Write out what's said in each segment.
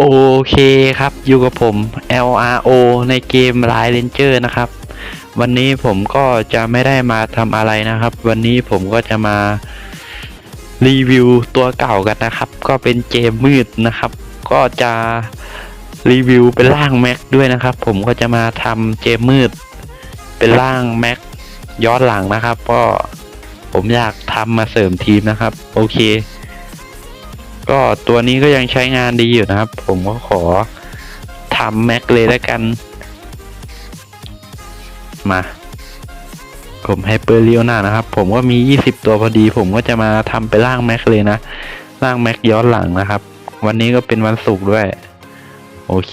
โอเคครับ อยู่กับผม LRO ในเกม Line Ranger นะครับ วันนี้ผมก็จะไม่ได้มาทำอะไรนะครับ วันนี้ผมก็จะมารีวิวตัวเก่ากันนะครับ ก็เป็นเกมมืดนะครับ ก็จะรีวิวเป็นร่างแม็กด้วยนะครับ ผมก็จะมาทำเกมมืด เป็นร่างแม็กย้อนหลังนะครับ ก็ผมอยากทำมาเสริมทีมนะครับ โอเค ก็ตัวนี้ก็ยังใช้งานดีอยู่นะครับ ผมก็ขอทำแม็กเลยแล้วกัน มาผมไฮเปอร์เลียวนานะครับ ผมก็มี 20 ตัวพอดี ผมก็จะมาทำไปร่างแม็กเลยนะร่างแม็กย้อนหลังนะครับ วันนี้ก็เป็นวันศุกร์ด้วย โอเค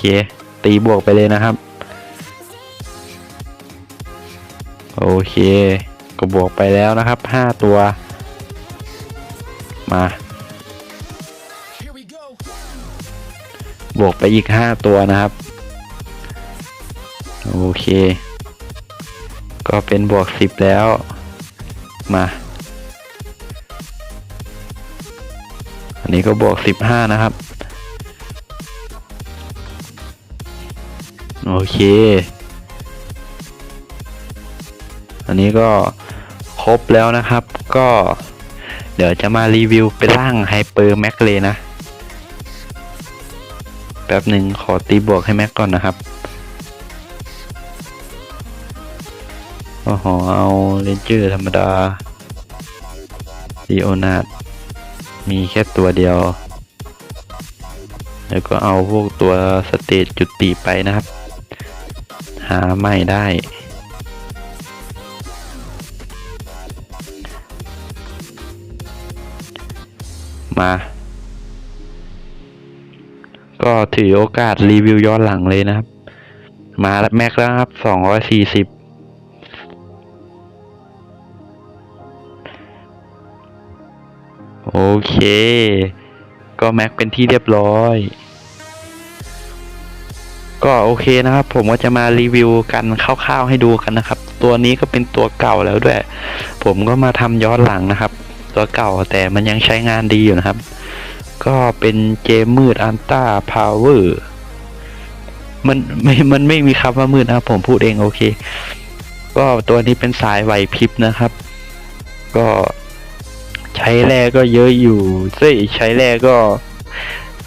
ตีบวกไปเลยนะครับ โอเค ก็บวกไปแล้วนะครับ 5 ตัว มา วกไปอีกห้าตัวนะครับ โอเค ก็เป็นบวกสิบแล้ว มา อันนี้ก็บวกสิบห้านะครับ โอเค อันนี้ก็ครบแล้วนะครับ ก็เดี๋ยวจะมารีวิวเป็นร่างไฮเปอร์แม็กเลยนะ แป๊บหนึ่งขอตีบวกให้แม็กก่อนนะครับโอ้โหเอาเรนเจอร์ธรรมดาดีโอนาดมีแค่ตัวเดียว แล้วก็เอาพวกตัวสเตจจุดติไปนะครับ หาใหม่ได้ มา ก็ถือโอกาสรีวิวย้อนหลังเลยนะครับ มาแล้วแม็กแล้วครับสองร้อยสี่สิบโอเค ก็แม็กเป็นที่เรียบร้อย ก็โอเคนะครับ ผมก็จะมารีวิวกันคร่าวๆให้ดูกันนะครับ ตัวนี้ก็เป็นตัวเก่าแล้วด้วย ผมก็มาทำย้อนหลังนะครับ ตัวเก่าแต่มันยังใช้งานดีอยู่นะครับ ก็เป็นเกมมืดอันต้าพาวเวอร์มันไม่ มันไม่มีคำว่ามืดนะครับผมพูดเองโอเค ก็ตัวนี้เป็นสายไหวพริบนะครับ ก็ใช้แร่ก็เยอะอยู่เฮ้ยใช้แร่ก็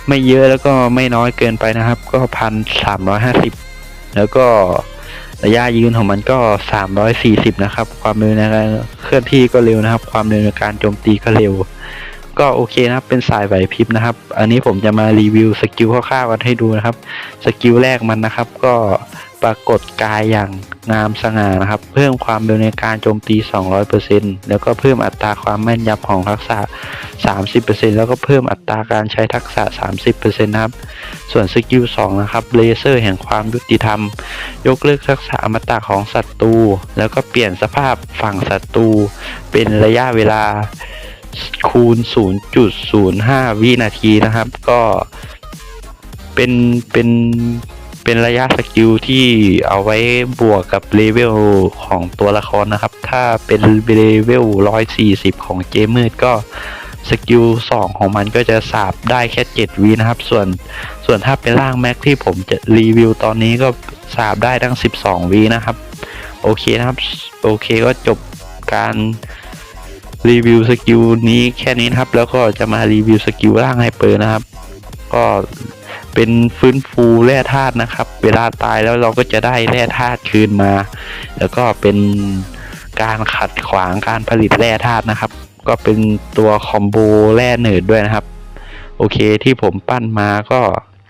ไม่เยอะแล้วก็ไม่น้อยเกินไปนะครับ ก็พันสามร้อยห้าสิบแล้วก็ระยะยืนของมันก็สามร้อยสี่สิบนะครับ ความเร็วในการเคลื่อนที่ก็เร็วนะครับ ความเร็วในการโจมตีก็เร็ว ก็โอเคนะครับ เป็นสายไหวพริบนะครับ อันนี้ผมจะมารีวิวสกิลคร่าวๆกันให้ดูนะครับ สกิลแรกมันนะครับ ก็ปรากฏกายอย่างงามสง่านะครับ เพิ่มความเร็วในการโจมตี 200%แล้วก็เพิ่มอัตราความแม่นยำของทักษะ 30%แล้วก็เพิ่มอัตราการใช้ทักษะ 30%นะครับ ส่วนสกิล2นะครับ เลเซอร์แห่งความยุติธรรม ยกเลิกทักษะอมตะของศัตรู แล้วก็เปลี่ยนสภาพฝั่งศัตรูเป็นระยะเวลา คูณ 0.05 วินาทีนะครับ ก็เป็นเป็นเป็นระยะสกิลที่เอาไว้บวกกับเลเวลของตัวละครนะครับ ถ้าเป็นเลเวล 140 ของเกมมืดก็สกิล2ของมันก็จะสาบได้แค่ 7วินะครับ ส่วนส่วนถ้าเป็นร่างแม็กที่ผมจะรีวิวตอนนี้ก็สาบได้ทั้ง 12วินะครับ โอเคนะครับ โอเคก็จบการ รีวิวสกิลนี้แค่นี้นะครับ แล้วก็จะมารีวิวสกิลร่างไฮเปอร์นะครับ ก็เป็นฟื้นฟูแร่ธาตุนะครับ เวลาตายแล้วเราก็จะได้แร่ธาตุคืนมา แล้วก็เป็นการขัดขวางการผลิตแร่ธาตุนะครับ ก็เป็นตัวคอมโบแร่เนิร์ดด้วยนะครับ โอเคที่ผมปั้นมาก็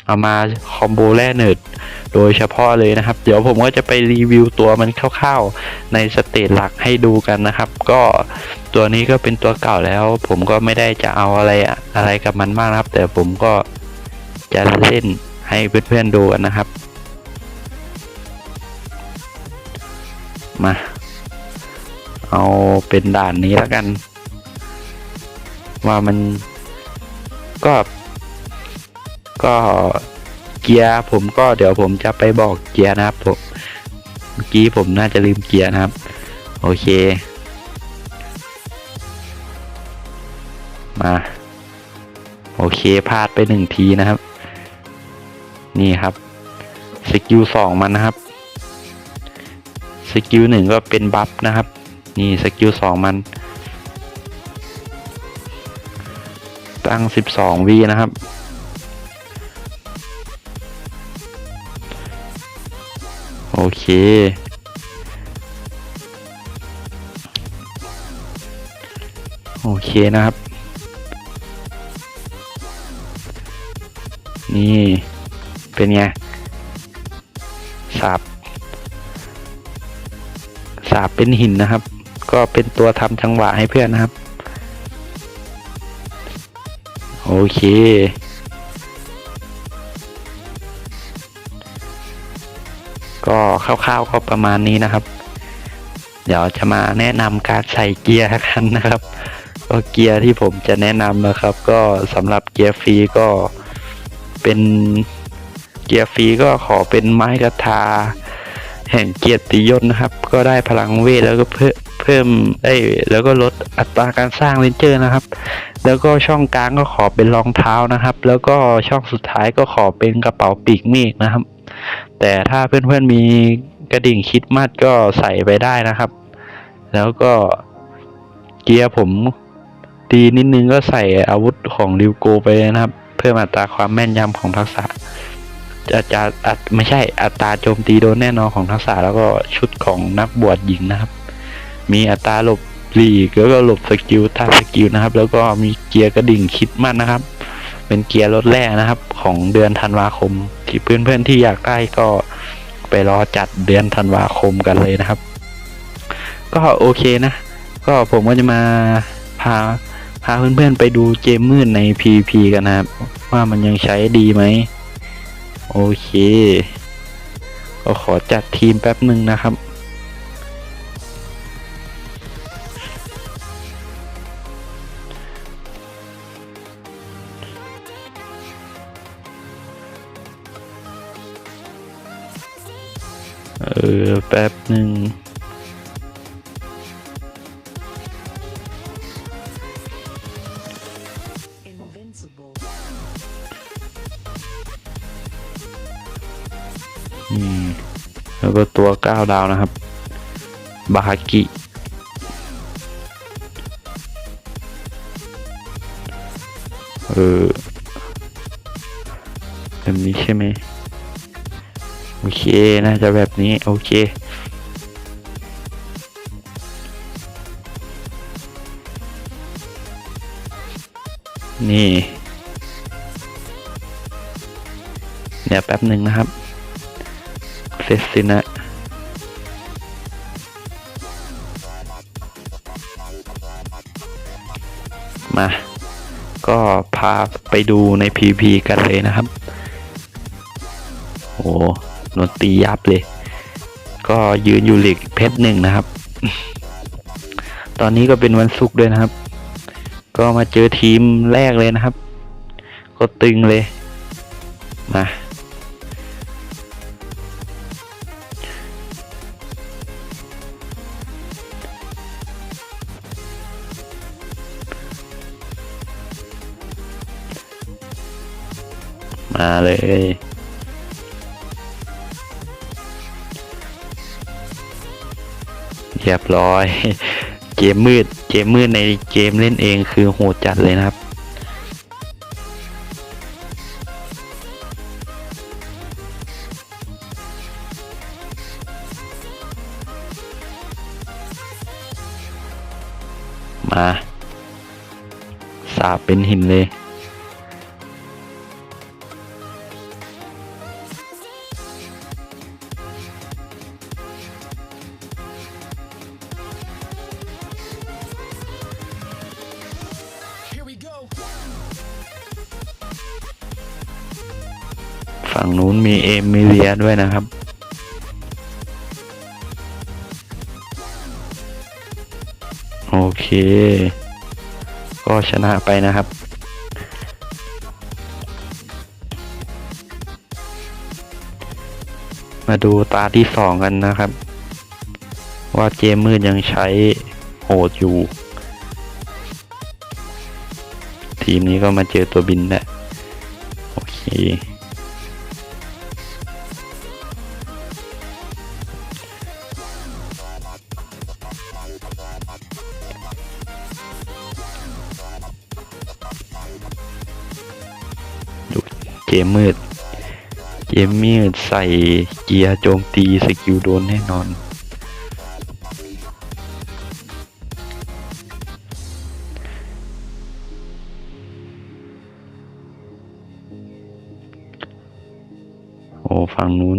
เอามาคอมโบแร่เนิร์ดโดยเฉพาะเลยนะครับ เดี๋ยวผมก็จะไปรีวิวตัวมันคร่าวๆ ในสเตจหลักให้ดูกันนะครับ ก็ ตัวนี้ก็เป็นตัวเก่าแล้ว ผมก็ไม่ได้จะเอาอะไรอะอะไรกับมันมากนะครับ แต่ผมก็จะเล่นให้เพื่อนๆดูนนะครับ มา เอาเป็นด่านนี้แล้วกัน ว่ามันก็ก็เกียร์ผมก็เดี๋ยวผมจะไปบอกเกียร์นะครับผมเมื่อกี้ผมน่าจะลืมเกียร์นะครับ โอเค มา โอเคพลาดไปหนึ่งทีนะครับ นี่ครับสกิลสองมันนะครับสกิลหนึ่งก็เป็นบัฟนะครับ นี่สกิลสองมัน ตั้งสิบสองวีนะครับโอเค โอเคนะครับ นี่ เป็นไงสาบสาบเป็นหินนะครับ ก็เป็นตัวทำจังหวะให้เพื่อนนะครับ โอเคก็คร่าวๆก็ประมาณนี้นะครับ เดี๋ยวจะมาแนะนำการใส่เกียร์กันนะครับ ก็เกียร์ที่ผมจะแนะนำนะครับ ก็สำหรับเกียร์ฟรีก็ เป็นเกียร์ฟรีก็ขอเป็นไม้กระทา แห่งเกียรติยศนะครับ ก็ได้พลังเวทแล้วก็เพิ่มเพิ่มเอ้แล้วก็ลดอัตราการสร้างเลนเจอร์นะครับ แล้วก็ช่องกลางก็ขอเป็นรองเท้านะครับ แล้วก็ช่องสุดท้ายก็ขอเป็นกระเป๋าปีกเมฆนะครับ แต่ถ้าเพื่อนๆมีกระดิ่งคิดมัดก็ใส่ไปได้นะครับ แล้วก็เกียร์ผมดีนิดนึงก็ใส่อาวุธของริวโกไปนะครับ เพิ่มอัตราความแม่นยำของทักษะจะจะไม่ใช่อัตราโจมตีโดนแน่นอนของทักษะแล้วก็ชุดของนักบวชหญิงนะครับ มีอัตราหลบหลีกแล้วก็หลบสกิลท่าสกิลนะครับ แล้วก็มีเกียร์กระดิ่งคิดมั่นนะครับ เป็นเกียร์รถแรกนะครับ ของเดือนธันวาคม ที่เพื่อนๆที่อยากได้ก็ไปรอจัดเดือนธันวาคมกันเลยนะครับ ก็โอเคนะ ก็ผมก็จะมาพาาเพื่อนๆไปดูเกมมืดใน PVP กันนะครับ ว่ามันยังใช้ดีไหม โอเค ก็ขอจัดทีมแป๊บหนึ่งนะครับ เออ แป๊บหนึ่ง Invincible. อืมแล้วก็ตัวเก้าดาวนะครับ บาฮากิ เออแบบนี้ใช่ไหม โอเค น่าจะแบบนี้ โอเค นี่ เดี๋ยวแป๊บหนึ่งนะครับ เสร็จสินะมา ก็พาไปดูใน PP กันเลยนะครับ โอ้นนตียับเลย ก็ยืนอยู่หลีกเพชรหนึ่งนะครับ ตอนนี้ก็เป็นวันศุกร์ด้วยนะครับ ก็มาเจอทีมแรกเลยนะครับ ก็ตึงเลย มามาเลย เรียบร้อย เกมมืด เกมมืดในเกมเล่นเองคือโหดจัดเลยนะครับ มา สาบเป็นหินเลย ฝั่งนู้นมีเอมิเลียด้วยนะครับ โอเค ก็ชนะไปนะครับ มาดูตาที่สองกันนะครับ ว่าเกมมืดยังใช้โหดอยู่ ทีมนี้ก็มาเจอตัวบินแหละโอเค เกมมืด เกมมืดใส่เกียร์โจมตีสกิลโดนแน่นอน โอ้ฝั่งนู้น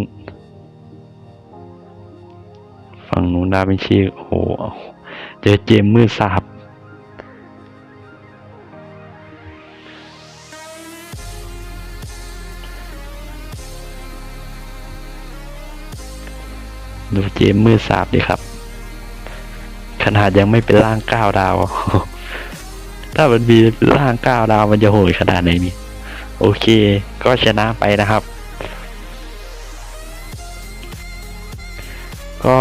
ฝั่งนู้นดาเป็นชีโอ้โหเจอเจมมืดสาบ ดูเจมมืดสาบดิครับ ขนาดยังไม่เป็นร่างก้าวดาว ถ้ามันมีร่างก้าวดาวมันจะโหดขนาดไหนนี่โอเค ก็ชนะไปนะครับ ก็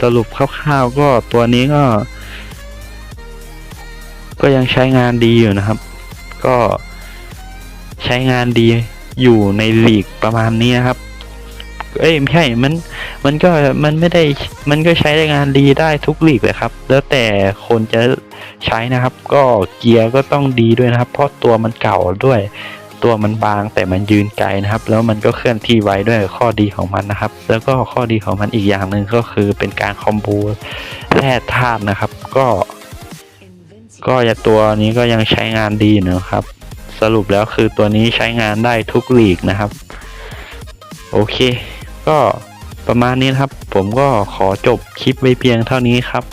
สรุปคร่าวๆก็ตัวนี้ก็ ก็ยังใช้งานดีอยู่นะครับ ก็ใช้งานดีอยู่ในลีกประมาณนี้นะครับ เอ้ยไม่ใช่มันมันก็มันไม่ได้มันก็ใช้งานดีได้ทุกลีกเลยครับ แล้วแต่คนจะใช้นะครับ ก็เกียร์ก็ต้องดีด้วยนะครับ เพราะตัวมันเก่าด้วย ตัวมันบางแต่มันยืนไกลนะครับ แล้วมันก็เคลื่อนที่ไวด้วยข้อดีของมันนะครับ แล้วก็ข้อดีของมันอีกอย่างหนึ่งก็คือเป็นการคอมโบแร่ธาตุนะครับ ก็ ก็อย่าตัวนี้ก็ยังใช้งานดีอยู่นะครับ สรุปแล้วคือตัวนี้ใช้งานได้ทุกลีกนะครับ โอเค ก็ประมาณนี้นะครับ ผมก็ขอจบคลิปไว้เพียงเท่านี้ครับ